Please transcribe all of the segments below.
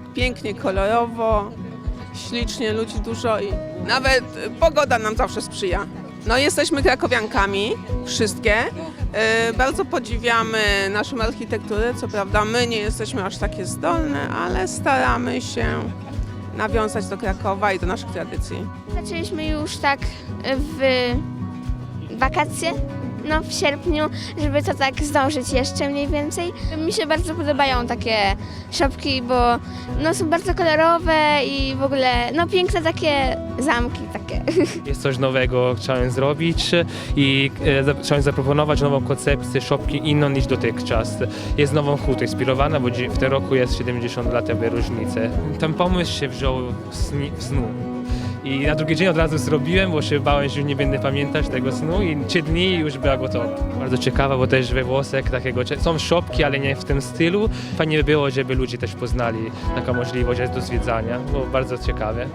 pięknie, kolorowo, ślicznie, ludzi dużo i nawet pogoda nam zawsze sprzyja. No jesteśmy krakowiankami, wszystkie. Y, Bardzo podziwiamy naszą architekturę, co prawda my nie jesteśmy aż takie zdolne, ale staramy się nawiązać do Krakowa i do naszych tradycji. Zaczęliśmy już tak w wakacje, no w sierpniu, żeby to tak zdążyć jeszcze mniej więcej. Mi się bardzo podobają takie szopki, bo no, są bardzo kolorowe i w ogóle no piękne takie zamki takie. Jest coś nowego, chciałem zrobić i e, chciałem zaproponować nową koncepcję szopki inną niż dotychczas. Jest nową hutą inspirowana, bo w tym roku jest 70 lat różnicy. Ten pomysł się wziął w snu. I na drugi dzień od razu zrobiłem, bo się bałem, że nie będę pamiętać tego snu i trzy dni już była gotowa. Bardzo ciekawa, bo też we Włoszech takiego, są szopki, ale nie w tym stylu. Fajnie by było, żeby ludzie też poznali taką możliwość jest do zwiedzania, bo bardzo ciekawe.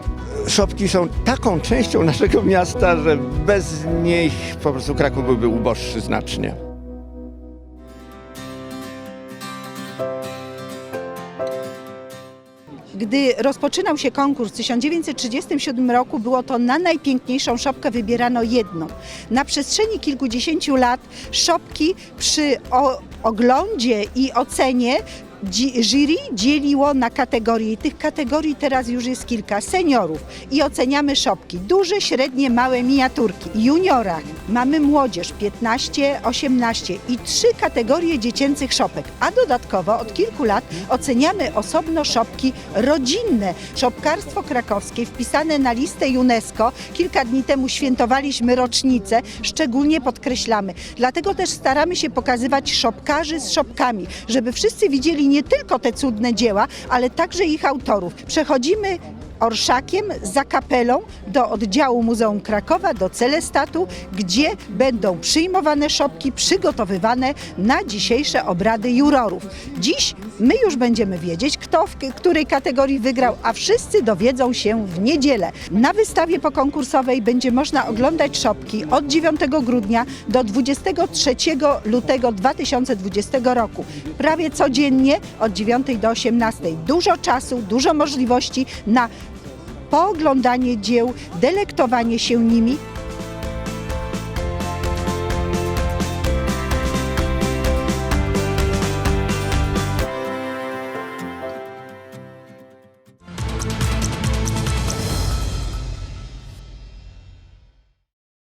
Szopki są taką częścią naszego miasta, że bez nich po prostu Kraków byłby uboższy znacznie. Gdy rozpoczynał się konkurs w 1937 roku, było to na najpiękniejszą szopkę wybierano jedną. Na przestrzeni kilkudziesięciu lat szopki przy oglądzie i ocenie jury dzieliło na kategorie. I Tych kategorii teraz już jest kilka. Seniorów i oceniamy szopki. Duże, średnie, małe miniaturki. Juniorach mamy młodzież 15, 18 i trzy kategorie dziecięcych szopek. A dodatkowo od kilku lat oceniamy osobno szopki rodzinne. Szopkarstwo krakowskie wpisane na listę UNESCO. Kilka dni temu świętowaliśmy rocznicę. Szczególnie podkreślamy. Dlatego też staramy się pokazywać szopkarzy z szopkami, żeby wszyscy widzieli nie tylko te cudne dzieła, ale także ich autorów. Przechodzimy orszakiem za kapelą do oddziału Muzeum Krakowa, do Celestatu, gdzie będą przyjmowane szopki przygotowywane na dzisiejsze obrady jurorów. Dziś my już będziemy wiedzieć, kto w której kategorii wygrał, a wszyscy dowiedzą się w niedzielę. Na wystawie pokonkursowej będzie można oglądać szopki od 9 grudnia do 23 lutego 2020 roku. Prawie codziennie od 9 do 18. Dużo czasu, dużo możliwości na pooglądanie dzieł, delektowanie się nimi,